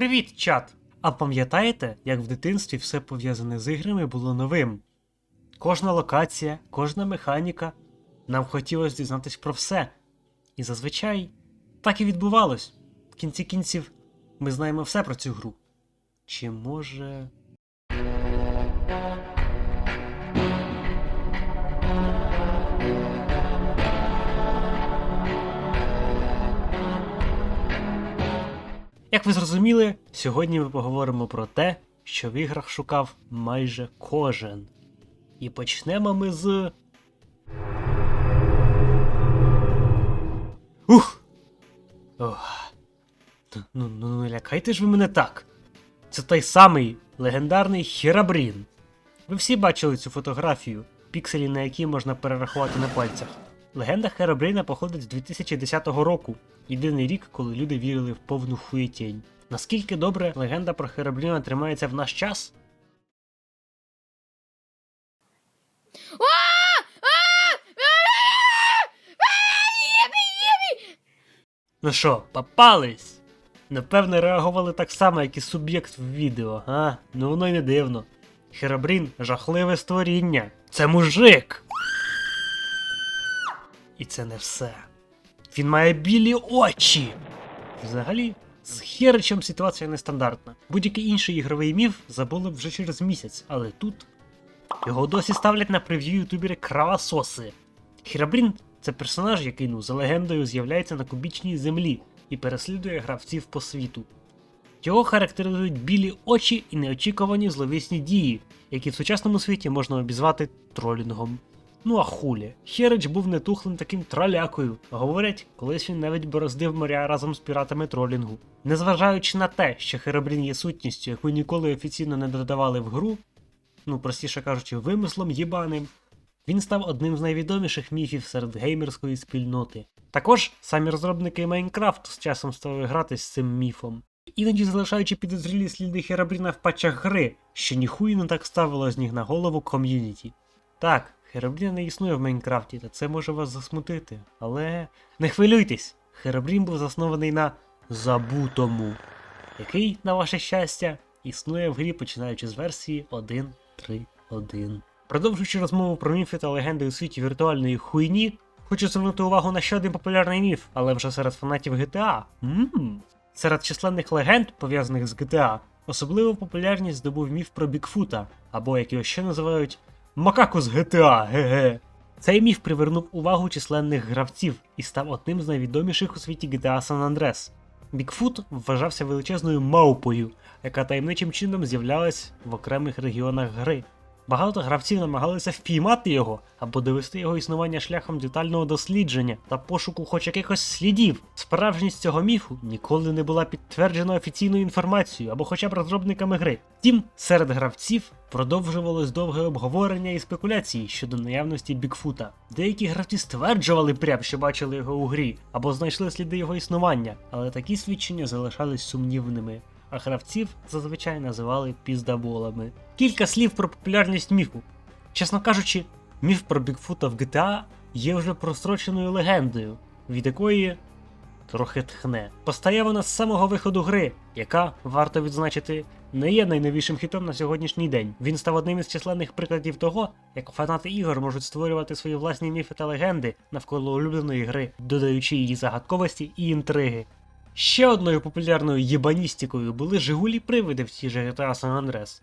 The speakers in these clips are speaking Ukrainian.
Привіт, чат! А пам'ятаєте, як в дитинстві все пов'язане з іграми було новим? Кожна локація, кожна механіка. Нам хотілося дізнатись про все. І зазвичай так і відбувалось. В кінці кінців ми знаємо все про цю гру. Чи може. Як ви зрозуміли, сьогодні ми поговоримо про те, що в іграх шукав майже кожен. І почнемо ми з. Ух! Ох. Ну, ну, ну не лякайте ж ви мене так. Це той самий легендарний Херабрін. Ви всі бачили цю фотографію, пікселі на якій можна перерахувати на пальцях. Легенда Херабріна походить з 2010 року, єдиний рік, коли люди вірили в повну хуєтінь. Наскільки добре легенда про Херабріна тримається в наш час? Ну що, попались? Напевне, реагували так само, як і суб'єкт в відео, а? Ну воно й не дивно. Херабрін жахливе створіння. Це мужик. І це не все. Він має білі очі. Взагалі, з Херичем ситуація нестандартна. Будь-який інший ігровий міф забули б вже через місяць, але тут його досі ставлять на прев'ю ютубери кравососи. Херабрін це персонаж, який ну за легендою з'являється на кубічній землі і переслідує гравців по світу. Його характеризують білі очі і неочікувані зловісні дії, які в сучасному світі можна обізвати тролінгом. Ну а хулі. Херич був нетухлим таким тролякою. Говорять, колись він навіть бороздив моря разом з піратами тролінгу. Незважаючи на те, що Херабрін є сутністю, яку ніколи офіційно не додавали в гру, ну простіше кажучи, вимислом єбаним, він став одним з найвідоміших міфів серед геймерської спільноти. Також самі розробники Майнкрафту з часом стали грати з цим міфом, іноді залишаючи підозрілі сліди Херабріна в патчах гри, що ніхуї не так ставило з ніг на голову ком'юніті. Так, Херабрін не існує в Майнкрафті, та це може вас засмутити. Але не хвилюйтесь, Херабрін був заснований на забутому, який, на ваше щастя, існує в грі починаючи з версії 1.3.1. Продовжуючи розмову про міфи та легенди у світі віртуальної хуйні, хочу звернути увагу на ще один популярний міф, але вже серед фанатів GTA. Ммм. Серед численних легенд, пов'язаних з GTA, особливу популярність здобув міф про Бікфута, або як його ще називають Макаку з GTA, ге-ге. Цей міф привернув увагу численних гравців і став одним з найвідоміших у світі GTA San Andreas. Бікфут вважався величезною маупою, яка таємничим чином з'являлась в окремих регіонах гри. Багато гравців намагалися впіймати його або довести його існування шляхом детального дослідження та пошуку хоч якихось слідів. Справжність цього міфу ніколи не була підтверджена офіційною інформацією або хоча б розробниками гри. Втім, серед гравців продовжувалось довге обговорення і спекуляції щодо наявності Бікфута. Деякі гравці стверджували прям, що бачили його у грі, або знайшли сліди його існування, але такі свідчення залишались сумнівними а гравців зазвичай називали піздаболами. Кілька слів про популярність міфу. Чесно кажучи, міф про Бікфута в GTA є вже простроченою легендою, від якої трохи тхне. Постає вона з самого виходу гри, яка, варто відзначити, не є найновішим хітом на сьогоднішній день. Він став одним із численних прикладів того, як фанати ігор можуть створювати свої власні міфи та легенди навколо улюбленої гри, додаючи її загадковості і інтриги. Ще одною популярною єбаністикою були Жигулі привиди в тій же GTA San Andreas.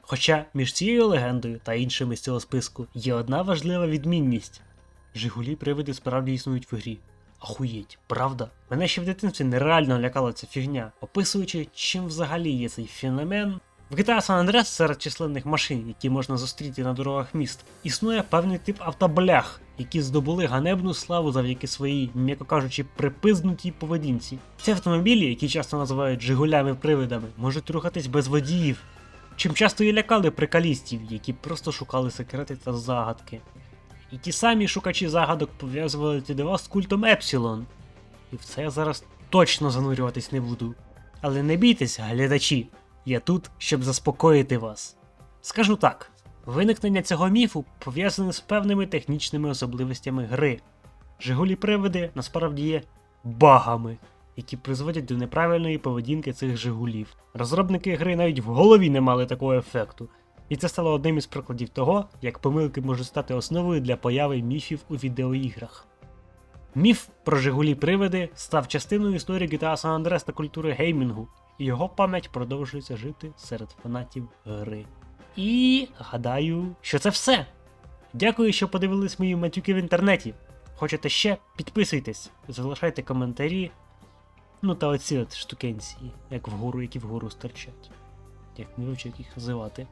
Хоча між цією легендою та іншими з цього списку є одна важлива відмінність: Жигулі привиди справді існують в грі. Ахуєть, правда? Мене ще в дитинстві нереально лякала ця фігня, описуючи, чим взагалі є цей феномен. В GTA San Andreas серед численних машин, які можна зустріти на дорогах міст, існує певний тип автоблях, які здобули ганебну славу завдяки своїй, м'яко кажучи, припизнутій поведінці. Ці автомобілі, які часто називають жигулями-привидами, можуть рухатись без водіїв, чим часто і лякали прикалістів, які просто шукали секрети та загадки. І ті самі шукачі загадок пов'язували ті дива з культом Епсілон. І в це я зараз точно занурюватись не буду. Але не бійтеся, глядачі, я тут, щоб заспокоїти вас. Скажу так: виникнення цього міфу пов'язане з певними технічними особливостями гри. Жигулі привиди насправді є багами. які призводять до неправильної поведінки цих Жигулів. Розробники гри навіть в голові не мали такого ефекту. І це стало одним із прикладів того, як помилки можуть стати основою для появи міфів у відеоіграх. Міф про Жигулі привиди став частиною історії GTA San Andreas та культури геймінгу, і його пам'ять продовжується жити серед фанатів гри. І гадаю, що це все. Дякую, що подивились мої матюки в інтернеті. Хочете ще? Підписуйтесь, залишайте коментарі. Ну та оці от штукенці, як вгору, які вгору стирчать. Як не вивчив їх називати.